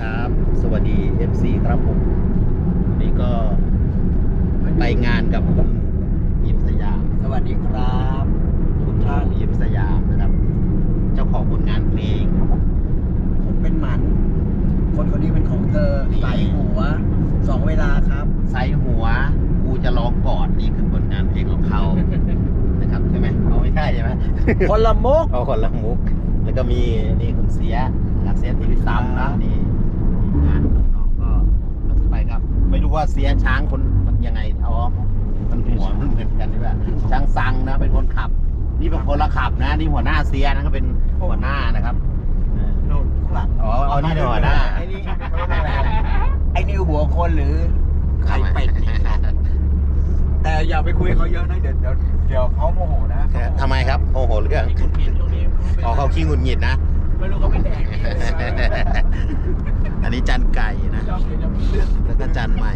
ครับ สวัสดี FC ครับผมวันนี่ก็ไปงานกับคุณยิมสยาม สวัสดีครับ คุณทองยิมสยามนะครับ เจ้าของผลงานเพลงผมเป็นหมัน คนคนนี้เป็นของเธอใส่หัวสองเวลาครับไซหัว กูจะร้องก่อนนี่คือผลงานเพลงของเขานะครับใช่ไหมเอาไม่ใช่ใช่ไหมคนละมุกเอาคนละมุก แล้วก็มีนี่คุณเสียนักเสียทีวิซัมนะนี่ทีม งานน้องๆก็ไปครับ ไม่รู้ว่าเสียช้างคนมันยังไงเอามันหัวมันเหมือนกันหรือเปล่าช้างซังนะเป็นคนขับ นี่เป็นคนละขับนะ นี่หัวหน้าเสียนะครับเป็นหัวหน้านะครับเออโน่นข้างหลังอ๋อเอานี่หัวหน้าไอ้นี่ไอ้นี่หัวคนหรือไข่เป็ดนี่แต่อย่าไปคุยกับเขาเยอะนะเดี๋ยวเดี๋ยวเดี๋ยวเขาโมโหนะทำไมครับโอ้โหเรื่องที่คุณเห็นช่วงนี้อ๋อเขาขี้หงุดหงิดนะไม่รู้เขาไม่แดงไง อั นนี้จันไก่นะชอบกินน้ำเลือดแล้วก็จันใหม่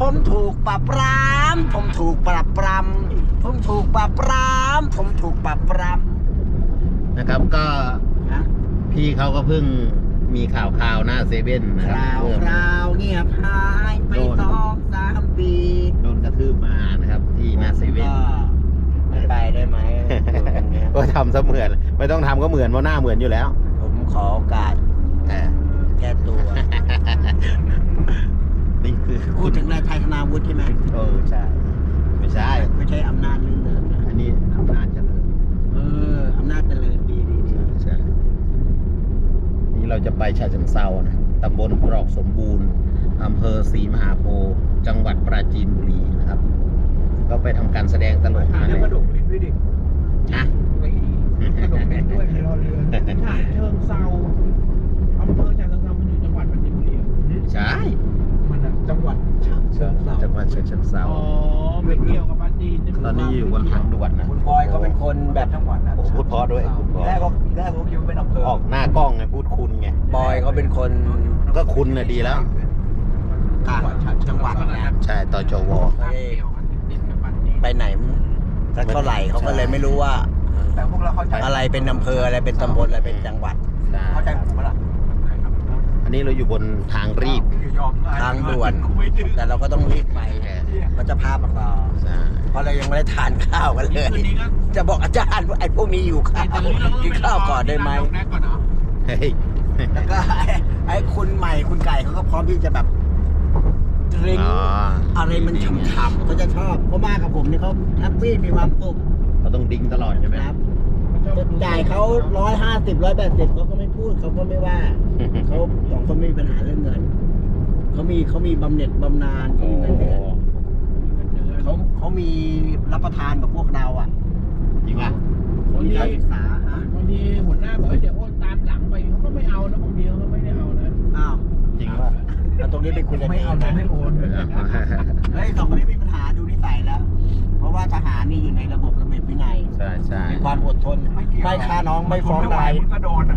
ผมถูกปรับปราม ผมถูกปรับปรามผมถูกปรับปราม ผมถูกปรับปรามนะครับก็นะพี่เขาก็เพิ่งมีข่าวข่าวๆหน้าเซเว่นนะคครับราวเริ่มคราวเงียบหายไปโดนสองสามปีโดนกระทืบมานะครับ ที่หน้าเซเว่นก็ไม่ไปได้ไหมอยู่ตรงเนี้ยก็ทำเสมือน ไม่ต้องทำก็เหมือนเพราะหน้าเหมือนอยู่แล้ว ผมขอโอกาส เออ แก้ตัว นี่คือ พูดถึงนายไทยธนา วุฒิใช่ไหมเออใช่ ไม่ใช่ ไม่ใช่อำนาจลื่นเริงนะอันนี้อำนาจเจริญเอออำนาจเจริญดีดีดีใช่นี่เราจะไปฉะเชิงเซานะตำบลกรอกสมบูรณ์อำเภอศรีมหาโพธิ์จังหวัดปราจีนบุรีนะครับ ก็ไปทำการแสดงตลกหานั่นเรื่แหองกระละดกลิ้นด้วยดินะไปกระดกลิ้นด้วยในรอเรือหาดเชิงเซาอำเภอ งเซาจังหวัดฉะเชิงเซา อ๋อไม่เกี่ยวกับปราจีนใช่ไหมตอนนี้อยู่บนทางด่วนนะคุณบอยเขาเป็นคนแบบจังหวัดนะโอ้พูดเพราะด้วยพูดเพราะแรกก็แรกผมคิดว่าเป็นอำเภอออกหน้ากล้องไงพูดคุณไง บอยเขาเป็นคนก็คุณน่ะดีแล้ว ต่างจังหวัดนะใช่ตจวเขาได้ไปไหนสักเท่าไหร่เขาก็เลยไม่รู้ว่า แต่พวกเราเข้าใจอะไรเป็นอำเภออะไรเป็นตำบลอะไรเป็นจังหวัด เข้าใจผมปะล่ะ อันนี้เราอยู่บนทางรีบ ทางด่วน แต่เราก็ต้องรีบไปก็จะพาพวกเราใช่เพราะเรายังไม่ได้ทานข้าวกันเลยคืนนี้ก็จะบอกอาจารย์ว่าไอ้พวกนี้อยู่ข้าวกินข้าวก่อนได้ไหมเฮ้ยแล้วก็ไอ้ไอ้คุณใหม่คุณไก่เขาก็พร้อมที่จะแบบดริงอ๋ออะไรมันฉ่ำๆเขาจะชอบเพราะมากับผมเนี่ยเขาแฮปปี้มีความสุขเราต้องดิ้งตลอดใช่ไหมครับ จะจ่ายเขาร้อยห้าสิบร้อยแปดสิบเขาก็ไม่พูดเขาก็ไม่ว่าเขาสองคนไม่มีปัญหาเรื่องเงินเขามีเขามีบำเหน็จบำนาญเขาโอ้มีเงินเดือนเขาเขามีรับประทานกับพวกเราอะจริงป่ะเขามีการศึกษาฮะ บางทีหัวหน้าบอกว่าเดี๋ยวโอนตามหลังไปเขาก็ไม่เอานะบางทีเขาก็ไม่ได้เอานะ อ้าว จริง ป่ะแล้วตรงนี้เป็นคุณไม่เอาแต่ให้โอนเฮ้ยสองคนนี้มีปัญหาดูนิสัยแล้ว เพราะว่าทหารนี่อยู่ในระบบระเบียบวินัย ใช่ใช่มีความอดทน ไม่ฆ่าน้องไม่ฟ้องนาย มึงก็โดนนะ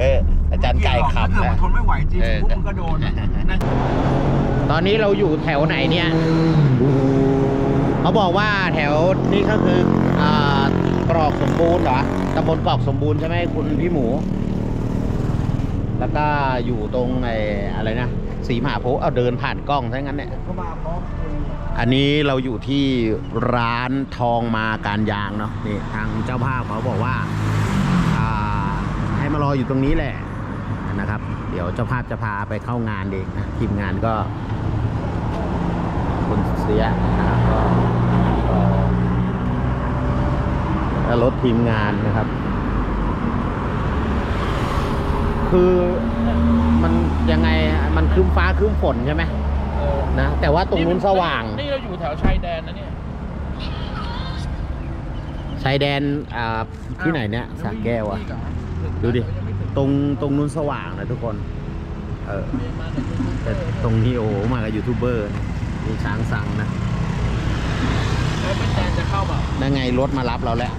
เอออาจารย์ไก่ขับถ้าเกิดนะ มันทนไม่ไหวจริงเออพวกมึงก็โดนนะ ตอนนี้เราอยู่แถวไหนเนี่ย เขาบอกว่าแถวนี้ก็คืออ่ากรอกสมบูรณ์เหรอตำบลกรอกสมบูรณ์ใช่ไหมคุณพี่หมู แล้วก็อยู่ตรงไอ้อะไรนะสีมหาโพธิ์เอาเดินผ่านกล้องทั้งนั้นเนี่ย เขามาพร้อมคุณอันนี้เราอยู่ที่ร้านทองมาการยางเนาะนี่ทางเจ้าภาพเขาบอกว่าอ่า ให้มารออยู่ตรงนี้แหละนะครับ เดี๋ยวเจ้าภาพจะพาไปเข้างานเองนะทีมงานก็คนเสียนะครับก็ก็แล้วรถทีมงานนะครับ คือมันยังไงมันครึ้มฟ้าครึ้มฝนใช่ไหมนะแต่ว่าตรงนู้นสว่างนี่เราอยู่แถวชายแดนนะเนี่ยชายแดนอ่าที่ไหนเนี่ยสระแก้วอะดูดิตรงตรงนู้นสว่างนะทุกคน เออแต่ตรงนี้โอ้โหมากับยูทูบเบอร์นะมีช้างสั่งนะแล้วเป็นแดนจะเข้าเปล่านั่นไงรถมารับเราแล้ว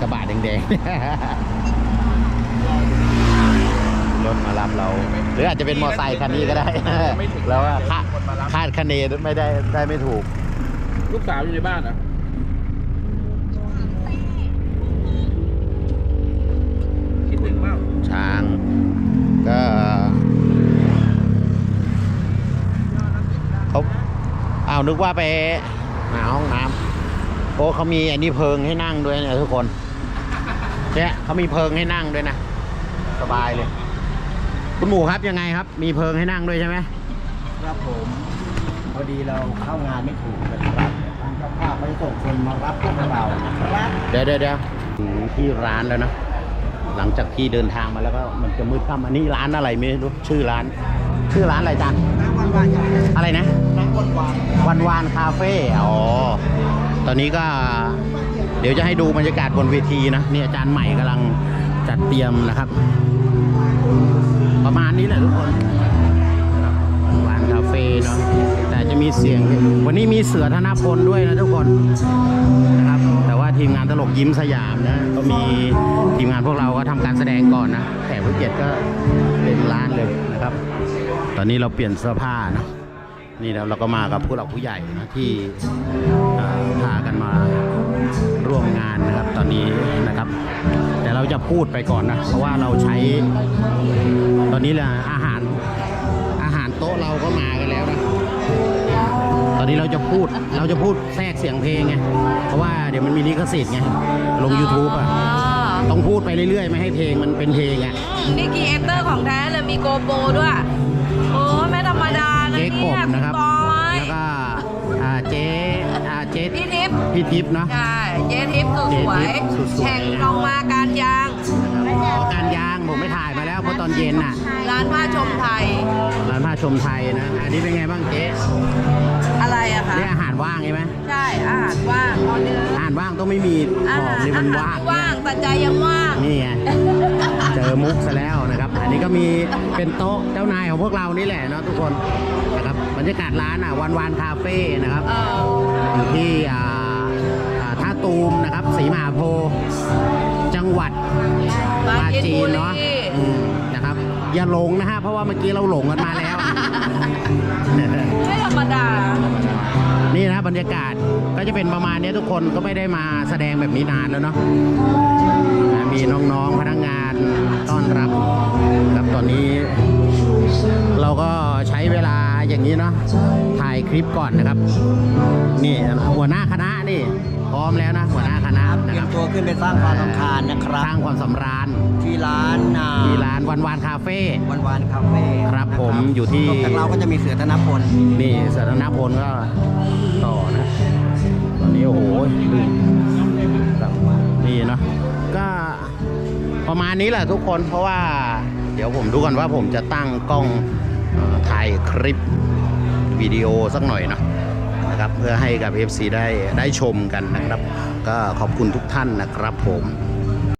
กระบะแดงๆ รถมารับเรา หรืออาจจะเป็นมอไซค์คันนี้ก็ได้ แล้วคาดคาดคะเนไม่ได้ได้ไม่ถูก ลูกสาวอยู่ในบ้านเหรคิดถึงมากช้างก็เขาเอานึกว่าไปหาห้องน้ำโอ้เขามีอันนี้เพิงให้นั่งด้วยเนี่ยทุกคนเนี่ยเขามีเพิงให้นั่งด้วยนะ สบายเลย คุณหมูครับยังไงครับ มีเพิงให้นั่งด้วยใช่ไหมครับผมพอดีเราเข้างานไม่ถูกนะครับทางเจ้าภาพไม่ได้ส่งคนมารับพวกเรานะครับเดี๋ยวเดี๋ยวเดี๋ยวถึงที่ร้านแล้วนะ หลังจากที่เดินทางมาแล้วก็มันจะมืดค่ำอันนี้ร้านอะไรไม่รู้ชื่อร้าน ชื่อร้านอะไรจ๊ะน้ำวันวานอย่างนี้อะไรนะน้ำวันวานวันวานคาเฟ่อ๋อตอนนี้ก็เดี๋ยวจะให้ดูบรรยากาศบนเวทีนะนี่อาจารย์ใหม่กำลังจัดเตรียมนะครับ ประมาณนี้แหละทุกคนรับวันวานคาเฟ่เนาะแต่จะมีเสียง วันนี้มีเสือธนพลด้วยนะทุกคนนะครับ แต่ว่าทีมงานตลกยิ้มสยามนะก็มีทีมงานพวกเราก็ทำการแสดงก่อนนะแขกผู้เกียรติก็เต็มร้านเลยนะครับ ตอนนี้เราเปลี่ยนเสื้อผ้านะนี่แล้วเราก็มากับผู้หลักผู้ใหญ่นะที่พากันมา เราจะพูดไปก่อนนะ เพราะว่าเราใช้ ตอนนี้แหละอาหารอาหารโต๊ะเราก็มากันแล้วนะ ตอนนี้เราจะพูดเราจะพูดแทรกเสียงเพลงไง เพราะว่าเดี๋ยวมันมีลิขสิทธิ์ไง ลง YouTube อะ ต้องพูดไปเรื่อยๆ ไม่ให้เพลงมันเป็นเพลงอะ นี่กีเอเตอร์ของแท้เลยมีโกโปรด้วย โอ้ไม่ธรรมดานะเจ๊กเนี่บยนะครับคุณบอยแล้วก็อ่าเจ๊อ่าเจ๊พี่ทิ พย์พี่ทิพย์เนาะใช่เจ๊ทิพย์สุดสวย เจ๊ทิพย์สุดสวย แข่งลงมาการยางขอการยางผมไม่ถ่ายมาแล้วเพราะตอนเย็นน่ะร้านผ้าชมไทย ร้านผ้าชมไทยนะอันนี้เป็นไงบ้างเจ๊อะไรอะคะ นี่อาหารว่างใช่ไหมใช่ อาหารว่างออเดอร์อาหารว่างต้องไม่มีอาของหารนี่มันอาหารว่างไม่ว่างแต่ใจยังว่าง นี่ไงเจอมุกซะแล้วนะครับ อันนี้ก็มีเป็นโต๊ะเจ้านายของพวกเรานี่แหละเนาะทุกคนนะครับบรรยากาศร้านอะวันวานคาเฟ่นะครับ เอออยู่ที่อ่าอ่าท่า ตูมนะครับศรีมหาโพธิ์จังหวัดปราปราจีจีนนบุรีเนาะอืมนะครับ อย่าหลงนะฮะเพราะว่าเมื่อกี้เราหลงกันมาแล้ว ไม่ธรรมดา นี่นะบรรยากาศก็จะเป็นประมาณนี้ทุกคนก็ไม่ได้มาแสดงแบบนี้นานแล้วเนาะอ่ามีน้องๆพนักงานต้อนรับครับตอนนี้ เราก็ใช้เวลาอย่างนี้เนาะถ่ายคลิปก่อนนะครับ นี่หัวหน้าคณะนี่ พร้อมแล้วนะหัวหน้าคณะเตนะรีคยรัมบตัวขึ้นไปสร้างความรำคาญนะครับ สร้างความสำราญที่ร้านอ่าที่ร้านวันวานคาเฟ่ วันวานคาเฟ่ครับนะผมอยู่ที่ นอกจากเราก็จะมีเสือธนพลนี่สถานพลก็ต่อนะตอนนี้โอ้โหครับนี่เนาะก็ประมาณนี้แหละทุกคนเพราะว่า เดี๋ยวผมดูก่อนว่าผมจะตั้งกล้องเอ่อถ่ายคลิปวิดีโอสักหน่อยเนาะ นะครับ เพื่อให้กับ FC ได้ได้ชมกันนะครับ ก็ขอบคุณทุกท่านนะครับผม